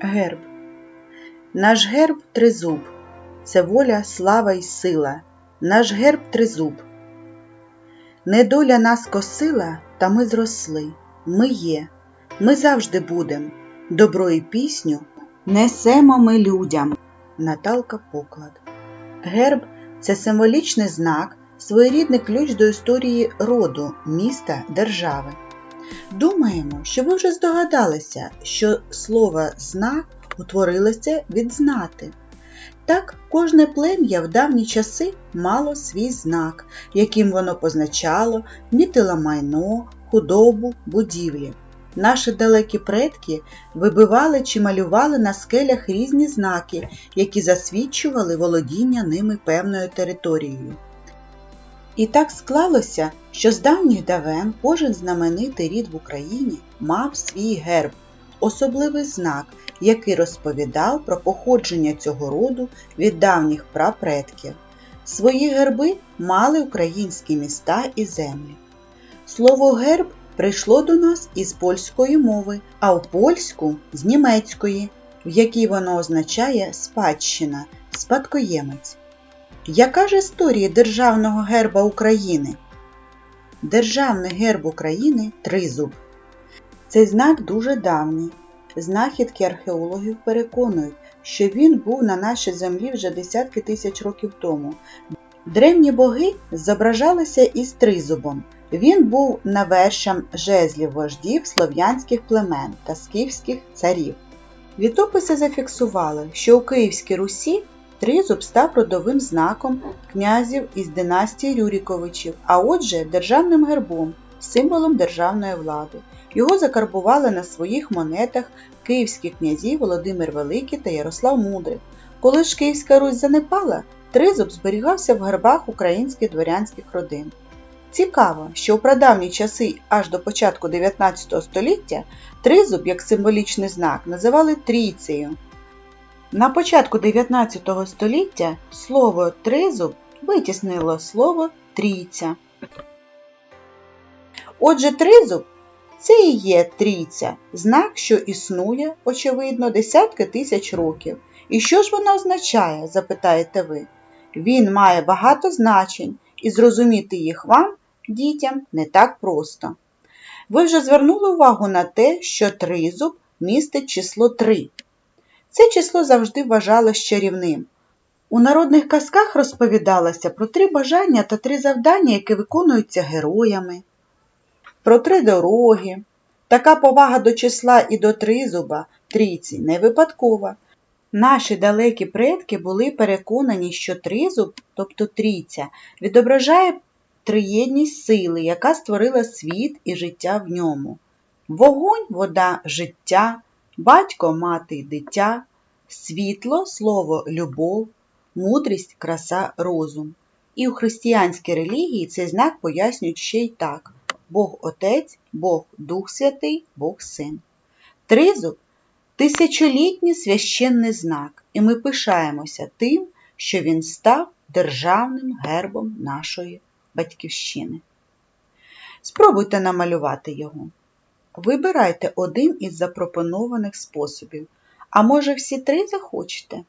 Герб. Наш герб тризуб. Це воля, слава й сила. Наш герб тризуб. Недоля нас косила, та ми зросли. Ми є. Ми завжди будем. Добро і пісню несемо ми людям. Наталка Поклад. Герб це символічний знак, своєрідний ключ до історії роду, міста, держави. Думаємо, що ви вже здогадалися, що слово знак утворилося від знати. Так, кожне плем'я в давні часи мало свій знак, яким воно позначало, мітило майно, худобу, будівлі. Наші далекі предки вибивали чи малювали на скелях різні знаки, які засвідчували володіння ними певною територією. І так склалося, що з давніх давен кожен знаменитий рід в Україні мав свій герб, особливий знак, який розповідав про походження цього роду від давніх прапредків. Свої герби мали українські міста і землі. Слово герб прийшло до нас із польської мови, а в польську з німецької, в якій воно означає спадщина, спадкоємець. Яка ж історія державного герба України? Державний герб України тризуб. Цей знак дуже давній. Знахідки археологів переконують, що він був на нашій землі вже десятки тисяч років тому. Древні боги зображалися із тризубом. Він був навершам жезлів вождів слов'янських племен та скіфських царів. Літописи зафіксували, що у Київській Русі тризуб став родовим знаком князів із династії Рюріковичів, а отже державним гербом, символом державної влади. Його закарбували на своїх монетах київські князі Володимир Великий та Ярослав Мудрий. Коли ж Київська Русь занепала, тризуб зберігався в гербах українських дворянських родин. Цікаво, що у прадавні часи аж до початку 19 століття тризуб як символічний знак називали трійцею. На початку 19 століття слово тризуб витіснило слово трійця. Отже, тризуб це і є трійця, знак, що існує, очевидно, десятки тисяч років. І що ж воно означає, запитаєте ви? Він має багато значень, і зрозуміти їх вам, дітям, не так просто. Ви вже звернули увагу на те, що тризуб містить число 3. Це число завжди вважалось чарівним. У народних казках розповідалося про три бажання та три завдання, які виконуються героями, про три дороги. Така повага до числа і до тризуба, трійці, не випадкова. Наші далекі предки були переконані, що тризуб, тобто трійця, відображає триєдність сили, яка створила світ і життя в ньому. Вогонь, вода, життя, батько, мати дитя, світло, слово, любов, мудрість, краса, розум. І у християнській релігії цей знак пояснюють ще й так: Бог Отець, Бог Дух Святий, Бог Син. Тризуб тисячолітній священний знак, і ми пишаємося тим, що він став державним гербом нашої батьківщини. Спробуйте намалювати його. Вибирайте один із запропонованих способів, а може всі три захочете.